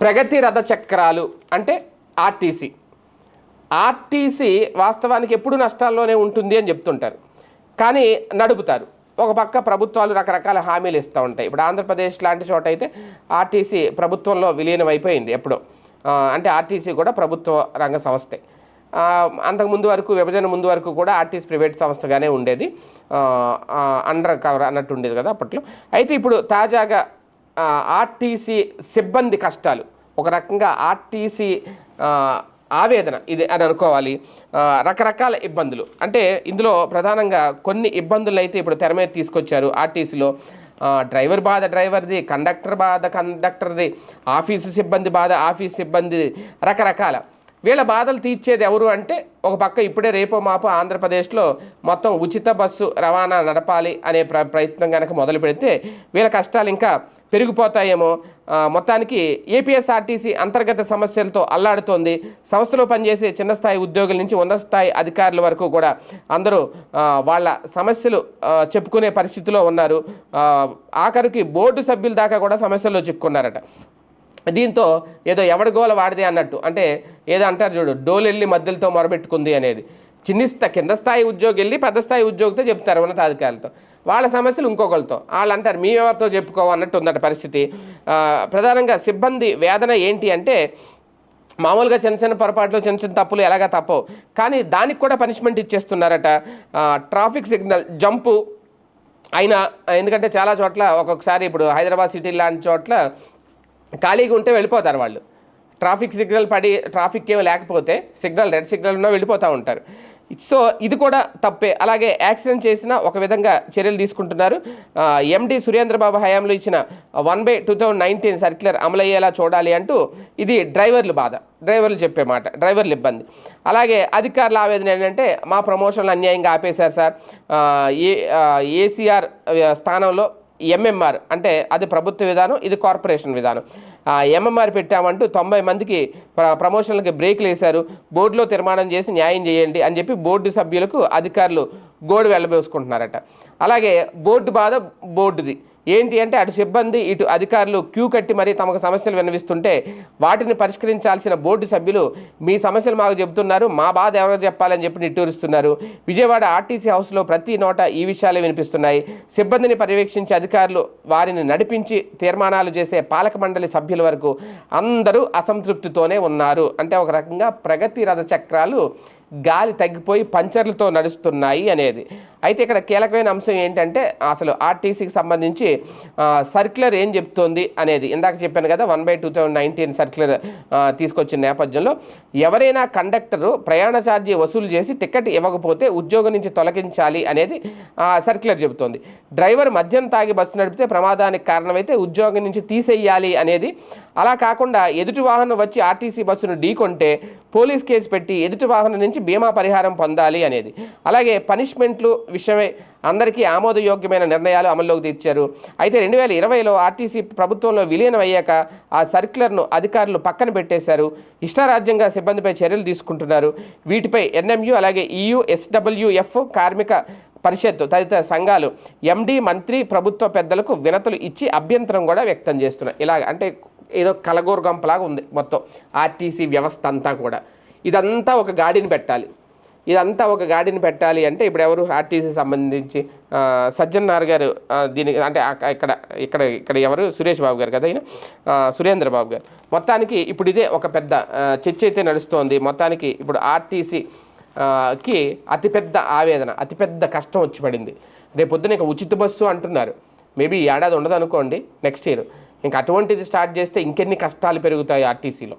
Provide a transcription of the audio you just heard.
ప్రగతి రథ చక్రాలు అంటే RTC. RTC వాస్తవానికి ఎప్పుడు నష్టాల్లోనే ఉంటుంది అని చెప్తుంటారు. కానీ నడుపుతారు. ఒక పక్క ప్రభుత్వాలు రకరకాల హామీలు ఇస్తూ ఉంటాయి. ఇప్పుడు ఆంధ్రప్రదేశ్ లాంటి చోట అయితే ఆర్టీసీ ప్రభుత్వంలో విలీనం అయిపోయింది ఎప్పుడో అంటే ఆర్టీసీ కూడా ప్రభుత్వ రంగ సంస్థే. అంతకు ముందు వరకు విభజన ముందు వరకు కూడా ఆర్టీసీ ప్రైవేట్ సంస్థగానే ఉండేది. అండర్ కవర్ అన్నట్టు ఉండేది కదా అప్పట్లో. అయితే ఇప్పుడు తాజాగా ఆర్టీసీ సిబ్బంది కష్టాలు. ఒక రకంగా ఆర్టీసీ ఆవేదన ఇది అని అనుకోవాలి. రకరకాల ఇబ్బందులు. అంటే ఇందులో ప్రధానంగా కొన్ని ఇబ్బందులు అయితే ఇప్పుడు తెర మీద తీసుకొచ్చారు ఆర్టీసీలో. డ్రైవర్ బాధ డ్రైవర్ది కండక్టర్ బాధ కండక్టర్ది ఆఫీసు సిబ్బంది బాధ ఆఫీస్ సిబ్బంది రకరకాల. వీళ్ళ బాధలు తీర్చేది ఎవరు అంటే ఒక పక్క ఇప్పుడే రేపో మాపో ఆంధ్రప్రదేశ్లో మొత్తం ఉచిత బస్సు రవాణా నడపాలి అనే ప్ర ప్రయత్నం కనుక మొదలు పెడితే వీళ్ళ కష్టాలు ఇంకా పెరిగిపోతాయేమో. మొత్తానికి ఏపీఎస్ఆర్టీసీ అంతర్గత సమస్యలతో అల్లాడుతోంది. సంస్థలో పనిచేసే చిన్న స్థాయి ఉద్యోగుల నుంచి ఉన్నత స్థాయి అధికారుల వరకు కూడా అందరూ వాళ్ళ సమస్యలు చెప్పుకునే పరిస్థితిలో ఉన్నారు. ఆఖరికి బోర్డు సభ్యుల దాకా కూడా సమస్యల్లో చిక్కున్నారట. దీంతో ఏదో ఎవడి గోల వాడిదే అన్నట్టు. అంటే ఏదో అంటారు చూడు డోలెళ్ళి మధ్యలతో మొరబెట్టుకుంది అనేది. చిన్ని కింద స్థాయి ఉద్యోగి వెళ్ళి పెద్ద స్థాయి ఉద్యోగితో చెప్తారు ఉన్నతాధికారులతో వాళ్ళ సమస్యలు ఇంకొకరితో వాళ్ళు అంటారు మీ ఎవరితో చెప్పుకో అన్నట్టు ఉందట పరిస్థితి. ప్రధానంగా సిబ్బంది వేదన ఏంటి అంటే మామూలుగా చిన్న చిన్న పొరపాట్లు చిన్న చిన్న తప్పులు ఎలాగా తప్పవు. కానీ దానికి కూడా పనిష్మెంట్ ఇచ్చేస్తున్నారట. ట్రాఫిక్ సిగ్నల్ జంపు అయినా ఎందుకంటే చాలా చోట్ల ఒక్కొక్కసారి ఇప్పుడు హైదరాబాద్ సిటీ లాంటి చోట్ల ఖాళీగా ఉంటే వెళ్ళిపోతారు వాళ్ళు. ట్రాఫిక్ సిగ్నల్ పడి ట్రాఫిక్ ఏమి లేకపోతే సిగ్నల్ రెడ్ సిగ్నల్ ఉన్నా వెళ్ళిపోతూ ఉంటారు. సో ఇది కూడా తప్పే. అలాగే యాక్సిడెంట్ చేసిన ఒక విధంగా చర్యలు తీసుకుంటున్నారు. ఎండి సురేంద్రబాబు హయాంలో ఇచ్చిన one by two thousand nineteen circular అమలయ్యేలా చూడాలి అంటూ ఇది డ్రైవర్లు బాధ. డ్రైవర్లు చెప్పే మాట డ్రైవర్లు ఇబ్బంది. అలాగే అధికారుల ఆవేదన ఏంటంటే మా ప్రమోషన్లు అన్యాయంగా ఆపేశారు సార్. ఏ ఏసీఆర్ స్థానంలో ఎంఎంఆర్ అంటే అది ప్రభుత్వ విధానం ఇది కార్పొరేషన్ విధానం. ఎంఎంఆర్ పెట్టామంటూ తొంభై మందికి ప్ర ప్రమోషన్లకి బ్రేక్లు వేశారు. బోర్డులో తీర్మానం చేసి న్యాయం చేయండి అని చెప్పి బోర్డు సభ్యులకు అధికారులు గోడు వెళ్ళబోసుకుంటున్నారట. అలాగే బోర్డు బాధ బోర్డుది. ఏంటి అంటే అటు సిబ్బంది ఇటు అధికారులు క్యూ కట్టి మరీ తమకు సమస్యలు విన్నవిస్తుంటే వాటిని పరిష్కరించాల్సిన బోర్డు సభ్యులు మీ సమస్యలు మాకు చెబుతున్నారు మా బాధ ఎవరో చెప్పాలని చెప్పి నిట్టూరుస్తున్నారు. విజయవాడ ఆర్టీసీ హౌస్లో ప్రతి నోట ఈ విషయాలే వినిపిస్తున్నాయి. సిబ్బందిని పర్యవేక్షించే అధికారులు వారిని నడిపించి తీర్మానాలు చేసే పాలక మండలి సభ్యులు వరకు అందరూ అసంతృప్తితోనే ఉన్నారు. అంటే ఒక రకంగా ప్రగతి రథ చక్రాలు గాలి తగ్గిపోయి పంచర్లతో నడుస్తున్నాయి అనేది. అయితే ఇక్కడ కీలకమైన అంశం ఏంటంటే అసలు ఆర్టీసీకి సంబంధించి సర్క్యులర్ ఏం చెప్తోంది అనేది. ఇందాక చెప్పాను కదా one by two thousand nineteen circular తీసుకొచ్చిన నేపథ్యంలో ఎవరైనా కండక్టరు ప్రయాణ ఛార్జీ వసూలు చేసి టికెట్ ఇవ్వకపోతే ఉద్యోగం నుంచి తొలగించాలి అనేది సర్క్యులర్ చెబుతోంది. డ్రైవర్ మద్యం తాగి బస్సు నడిపితే ప్రమాదానికి కారణమైతే ఉద్యోగం నుంచి తీసేయాలి అనేది అలా కాకుండా ఎదుటి వాహనం వచ్చి ఆర్టీసీ బస్సును ఢీకొంటే పోలీస్ కేసు పెట్టి ఎదుటి వాహనం నుంచి బీమా పరిహారం పొందాలి అనేది. అలాగే పనిష్మెంట్లు విషయమే అందరికీ ఆమోదయోగ్యమైన నిర్ణయాలు అమల్లోకి తెచ్చారు. అయితే రెండు వేల ఇరవైలో ఆర్టీసీ ప్రభుత్వంలో విలీనం అయ్యాక ఆ సర్క్యులర్ను అధికారులు పక్కన పెట్టేశారు. ఇష్టారాజ్యంగా సిబ్బందిపై చర్యలు తీసుకుంటున్నారు. వీటిపై ఎన్ఎంయు అలాగే ఈయు ఎస్డబ్ల్యూఎఫ్ కార్మిక పరిషత్ తదితర సంఘాలు ఎండీ మంత్రి ప్రభుత్వ పెద్దలకు వినతులు ఇచ్చి అభ్యంతరం కూడా వ్యక్తం చేస్తున్నాయి. ఇలా అంటే ఏదో కలగూరు గంపలాగా ఉంది మొత్తం ఆర్టీసీ వ్యవస్థ అంతా కూడా. ఇదంతా ఒక గాడిని పెట్టాలి. ఇదంతా ఒక గాడిని పెట్టాలి అంటే ఇప్పుడు ఎవరు ఆర్టీసీ సంబంధించి సజ్జన్నార్ సజ్జన్ నార్ గారు దీనికి అంటే ఇక్కడ ఇక్కడ ఇక్కడ ఎవరు? సురేష్ బాబు గారు కదా ఈయన? సురేంద్ర బాబు గారు. మొత్తానికి ఇప్పుడు ఇదే ఒక పెద్ద చర్చ అయితే నడుస్తోంది. మొత్తానికి ఇప్పుడు ఆర్టీసీ కి అతిపెద్ద ఆవేదన అతిపెద్ద కష్టం వచ్చి పడింది. రేపు పొద్దున ఉచిత బస్సు అంటున్నారు. మేబీ ఈ ఏడాది ఉండదు అనుకోండి నెక్స్ట్ ఇయర్ ఇంకా అటువంటిది స్టార్ట్ చేస్తే ఇంకెన్ని కష్టాలు పెరుగుతాయి ఆర్టీసీలో?